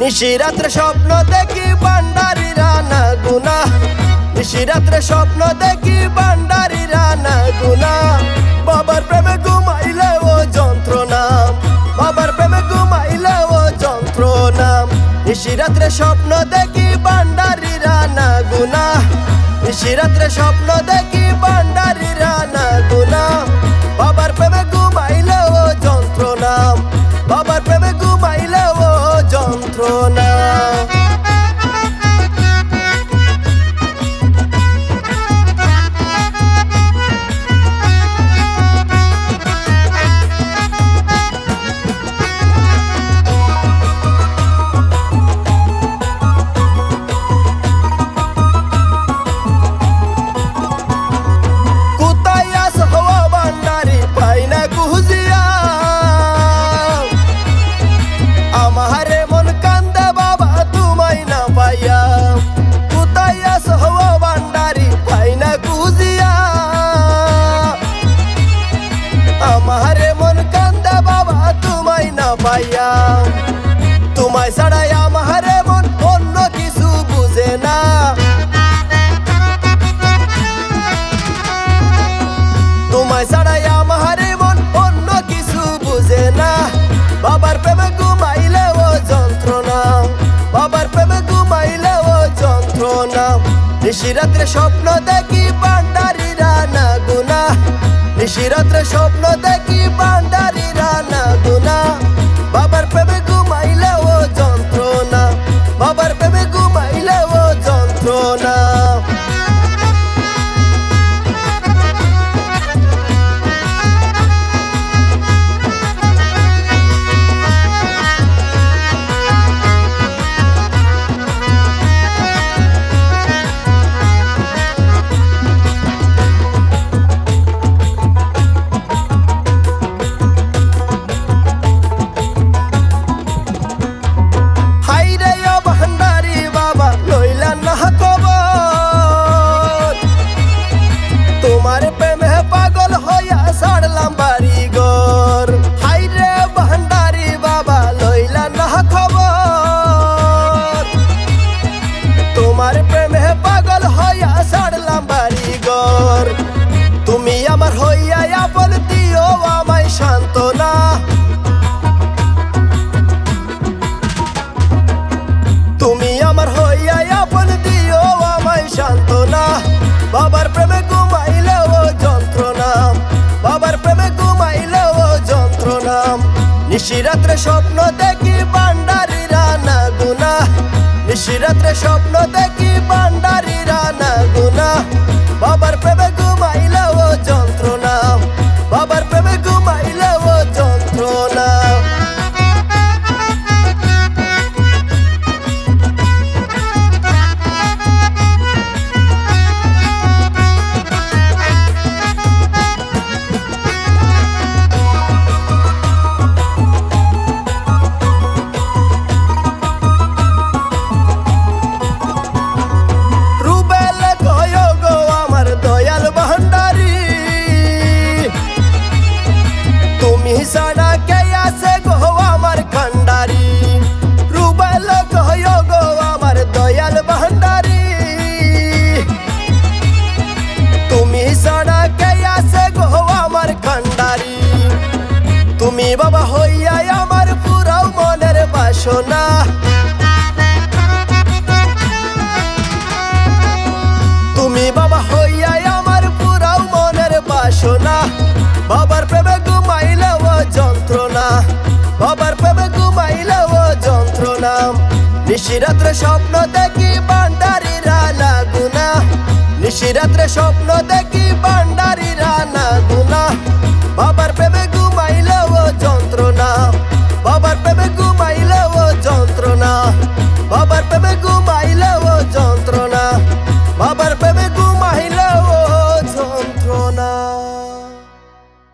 নিশিরাত্রে স্বপ্ন দেখি বান্ডারি রানা গুনা। নিশিরাত্রে স্বপ্ন দেখি নিশিরাত্রে স্বপ্ন দেখি বান্ডারি রানা গুনা। নিশিরাত্রে স্বপ্ন দেখি বান্ডারি রানা গুনা। পাইয়া। তোমায় ছাড়াই আমারে মন অন্য কিছু বুঝে না। তোমায় ছাড়াই আমারে মন অন্য কিছু বুঝে না। বাবার প্রেমে ঘুমাইলে ও যন্ত্রণা। বাবার প্রেমে ঘুমাইলে ও যন্ত্রণা নিশিরাত্রে স্বপ্ন দেখি বান্ডারি রানা গুনা নিশিরাত্রে স্বপ্ন দেখি তুমি আমার হইয়া আপন দিও, আমায় সান্ত্বনা। বাবার প্রেমে ঘুমাইলেও যন্ত্রণা। বাবার প্রেমে ঘুমাইলেও যন্ত্রণা। নিশিরাত্রে স্বপ্ন দেখি বান্ডারি না গুনা নিশিরাত্রে স্বপ্ন দেখি বান্ডারি না গুনা নিশিরাত্র স্বপ্ন দেখি বান্ডারি রানা গুনা নিশিরাত্র স্বপ্ন দেখি বান্ডারি রানা গুনা বাবার প্রেমে